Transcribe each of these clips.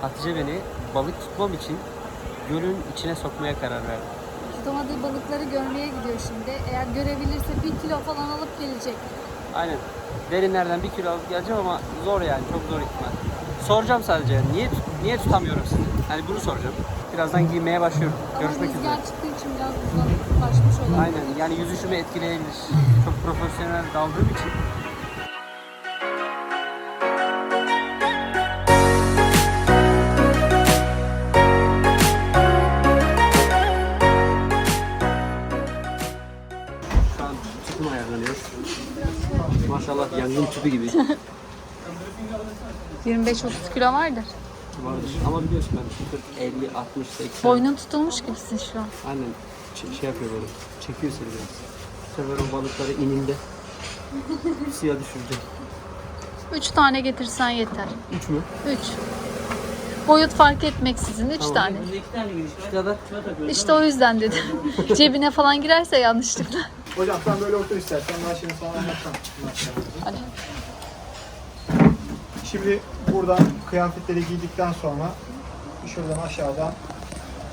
Hatice beni balık tutmam için gölün içine sokmaya karar verdi. Tutamadığı balıkları görmeye gidiyor şimdi. Eğer görebilirse bir kilo falan alıp gelecek. Aynen. Derinlerden bir kilo alıp geleceğim ama zor yani. Çok zor ihtimal. Soracağım sadece. Niye niye tutamıyorum sizi? Hani bunu soracağım. Birazdan giymeye başlıyorum. Ama Görüşmek üzere. çıktığı için biraz uzaklaşmış olabilir. Aynen. Yani yüzüşümü etkileyebilir. Çok profesyonel daldığım için. Yangın tüpü gibi 25-30 kilo vardır. vardır. Ama biliyorsun ben 40, 50, 60, 80. Boynun tutulmuş gibisin şu an. Aynen ç- şey yapıyor böyle. Çekiyor seni biraz. Bu sefer o balıkları ininde suya düşüreceğim. 3 tane getirsen yeter. 3 mü? 3. Boyut fark etmeksizin 3 Tamam. tane. Ya da İşte o yüzden dedim. Cebine falan girerse yanlışlıkla. Hocam sen böyle otur istersen ben şimdi sana anlatacağım. Hadi. Şimdi buradan kıyafetleri giydikten sonra şuradan aşağıdan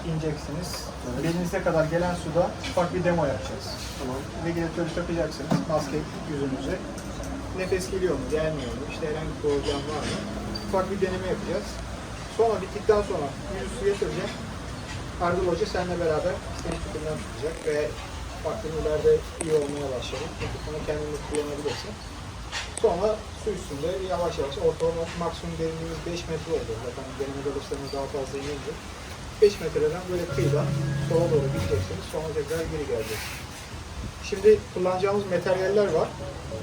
ineceksiniz. Belinize kadar gelen suda ufak bir demo yapacağız. Tamam. Regülatörü takacaksınız maske yüzünüze. Nefes geliyor mu, gelmiyor mu, işte herhangi bir problem var mı? Ufak bir deneme yapacağız. Sonra bittikten sonra yüzü suya süreceğim. Hoca seninle beraber seni tüpünden tutacak ve baktığın ileride iyi olmaya başladı. Bunu kendin de kullanabilirsin. Sonra su üstünde yavaş yavaş ortalama maksimum derinliğimiz 5 metre oldu. Zaten deneme dalışlarımız daha fazla inince. 5 metreden böyle kıyıdan sola doğru gideceksiniz. Sonra tekrar geri geleceksiniz. Şimdi kullanacağımız materyaller var.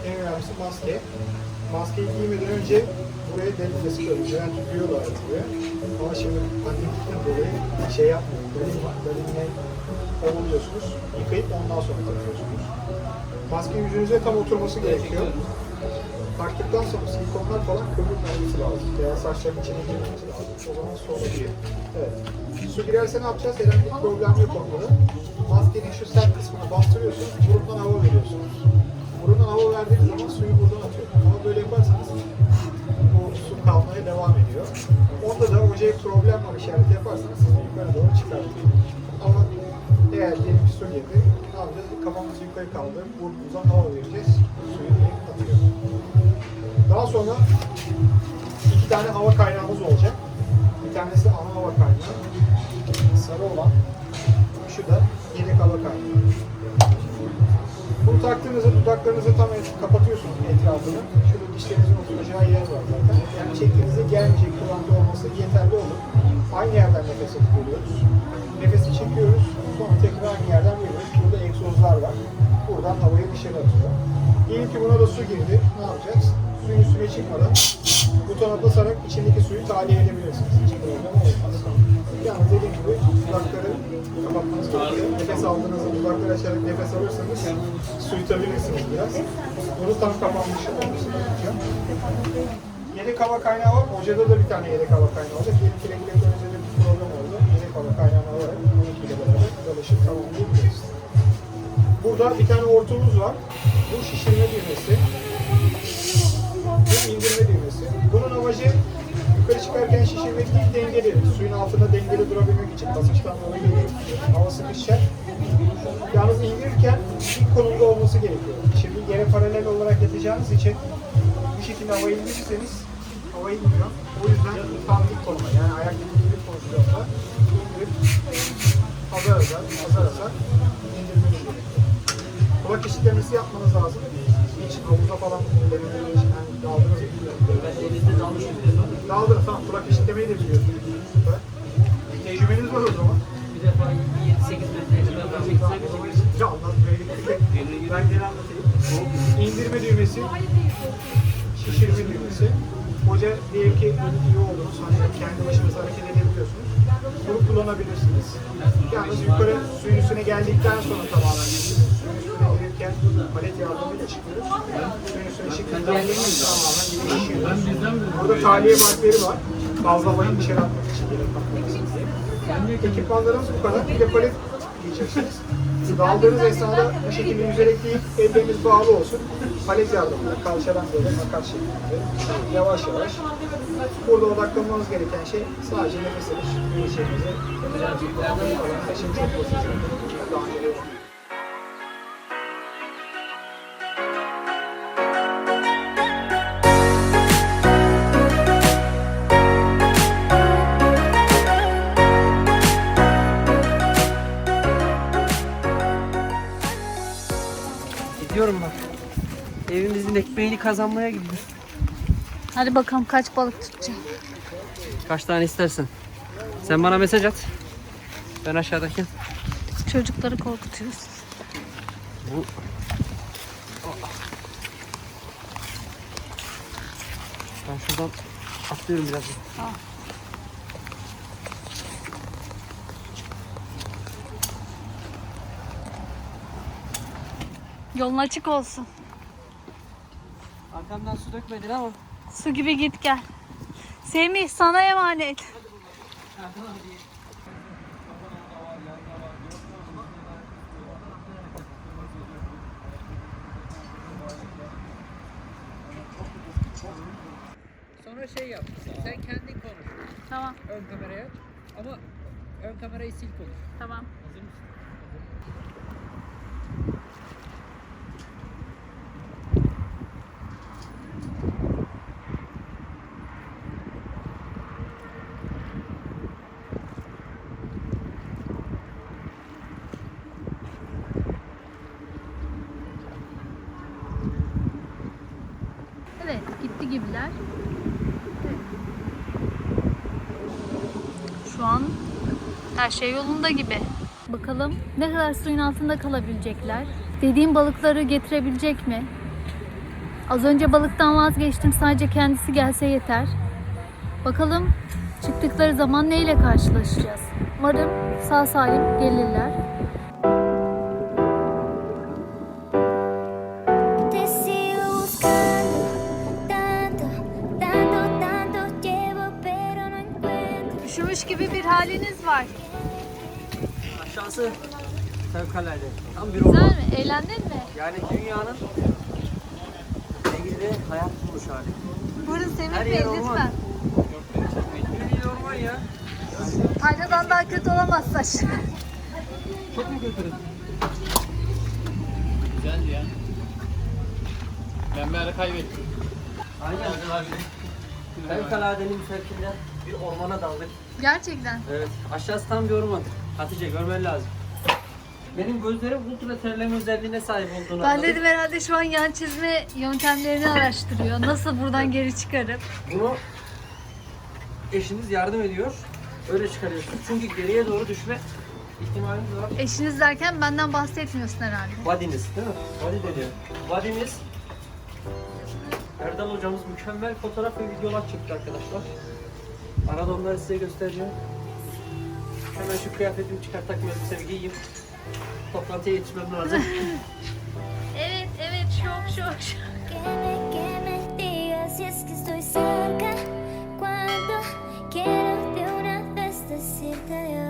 En önemlisi maske. Maskeyi giymeden önce buraya derinle sıkıyoruz. Yani tutuyorlar buraya. Ama şimdi pandemikten dolayı şey yapmıyor. Dalin var. Ovuluyorsunuz. Yıkayıp ondan sonra takıyorsunuz. Maske yüzünüze tam oturması gerekiyor. Taktıktan sonra silikonlar falan kömürlenmesi lazım. Veya saçların içine girmemesi lazım. O zaman sorun değil. Evet. Su girerse ne yapacağız? Herhangi bir problem yok onda. Maskenin şu sert kısmını bastırıyorsun, burundan hava veriyorsunuz. Burundan hava verdiğiniz zaman suyu buradan atıyor. Ama böyle yaparsanız bu su kalmaya devam ediyor. Onda da hocaya problem var işareti yaparsanız sizi yukarı doğru çıkartıyor. Ama eğer diyelim ki su girdi, ne yapacağız? Kafamızı yukarı kaldırıp burnumuzdan hava vereceğiz. Suyu direkt atıyor. Daha sonra iki tane hava kaynağımız olacak. Bir tanesi ana hava kaynağı. Sarı olan. Şu da dudaklarınızı tam kapatıyorsunuz etrafını. Şurada dişlerinizin oturacağı yer var zaten. Yani çektiğinizde gelmeyecek kıvamda olması yeterli olur. Aynı yerden nefes alıp veriyoruz. Nefesi çekiyoruz. Sonra tekrar aynı yerden veriyoruz. Burada egzozlar var. Buradan havayı dışarı atıyor. Diyelim ki buna da su girdi. Ne yapacağız? Suyun üstüne çıkmadan butona basarak içindeki suyu tahliye edebilirsiniz. Hiç problem olmaz. Yalnız dediğim gibi dudakları kapatmanız gerekiyor. Nefes aldığınızda dudakları açarak nefes alırsanız su yutabilirsiniz biraz. Bunu tam kapanmış gerekiyor. Yedek hava kaynağı var. Hocada da bir tane yedek hava kaynağı olacak. Diyelim ki regülatörünüzde de bir problem oldu. Yedek hava kaynağını alarak 12 ile beraber dalışı tamamlayabiliriz. Burada bir tane hortumumuz var. Bu şişirme düğmesi. Bu indirme düğmesi. Bunun amacı yukarı çıkarken şişirmek değil dengeli. Suyun altında dengeli durabilmek için. Basınçtan dolayı. Hava sıkışacak. Yalnız indirirken dik konumda olması gerekiyor. Şimdi yere paralel olarak yatacağınız için bu şekilde hava indirirseniz hava inmiyor. O yüzden tam dik konuma yani ayak dik pozisyonda indirip azar azar azar azar indirmeniz gerekiyor. Kulak eşitlemesi yapmanız lazım. Hiç havuza falan denediğiniz Daldınız tamam kulak eşitlemeyi de biliyorsunuz. Süper. Tecrübeniz var o zaman. Bir defa 7-8 metre kadar Ya. Ben gene anlatayım. İndirme düğmesi, şişirme düğmesi. Hoca diyelim ki iyi oldunuz, hani kendi başınıza hareket edebiliyorsunuz. Bunu kullanabilirsiniz. Yalnız yukarı suyun üstüne geldikten sonra tamamen suyun üstüne palet yardımıyla çıkıyoruz. Tamamen şişiriyoruz. Burada tahliye markleri var. Fazla havayı dışarı atmak için gerek diye. Ekipmanlarımız bu kadar. Bir de palet giyeceksiniz. Daldığınız esnada bu şekilde yüzerek değil, elleriniz bağlı olsun. Palet yardımıyla kalçadan böyle akar şeklinde yavaş yavaş. Burada odaklanmanız gereken şey sadece nefes alış, yürüyüşlerinizi. Taşın çok zaten. Daha önce Gidiyorum bak. Evimizin ekmeğini kazanmaya gidiyoruz. Hadi bakalım kaç balık tutacağım. Kaç tane istersen. Sen bana mesaj at. Ben aşağıdayken. Çocukları korkutuyoruz. Bu Ben şuradan atlıyorum biraz. Yolun açık olsun. Arkamdan su dökmedin ama. Su gibi git gel. Semih sana emanet. Sonra şey yap. Sen kendin konuş. Tamam Ön kameraya aç. Ama ön kamerayı sil konuş. tamam. Hazır mısın? Gitti gibiler. Şu an her şey yolunda gibi. Bakalım ne kadar suyun altında kalabilecekler. Dediğim balıkları getirebilecek mi? Az önce balıktan vazgeçtim. Sadece kendisi gelse yeter. Bakalım çıktıkları zaman neyle karşılaşacağız? Umarım sağ salim gelirler. Üşümüş gibi bir haliniz var. Aşağısı fevkalade. Tam bir Güzel orman. mi? Eğlendin mi? Yani dünyanın Ege'de hayat bulmuş hali. Buyurun Semih Her Bey yer orman. lütfen. Bir orman ya. Aynadan daha kötü olamaz saç. Çok mu kötü? Güzeldi ya. Ben bir ara kaybettim. Aynen. Fevkaladenin fevkinden bir ormana daldık. Gerçekten. Evet. Aşağısı tam bir orman. Hatice görmen lazım. Benim gözlerim ultra terleme özelliğine sahip olduğunu Ben anladım. dedim herhalde şu an yan çizme yöntemlerini araştırıyor. Nasıl buradan geri çıkarıp. Bunu eşiniz yardım ediyor. Öyle çıkarıyorsunuz. Çünkü geriye doğru düşme ihtimaliniz var. Eşiniz derken benden bahsetmiyorsun herhalde. Vadiniz değil mi? Vadi deniyor. Vadiniz Erdal hocamız mükemmel fotoğraf ve videolar çekti arkadaşlar. Arada onları size göstereceğim. Hemen şu kıyafetimi çıkar takma elbisemi giyeyim. Toplantıya yetişmem lazım. evet evet şok şok şok. Cerca, cuando quiero de una vez decirte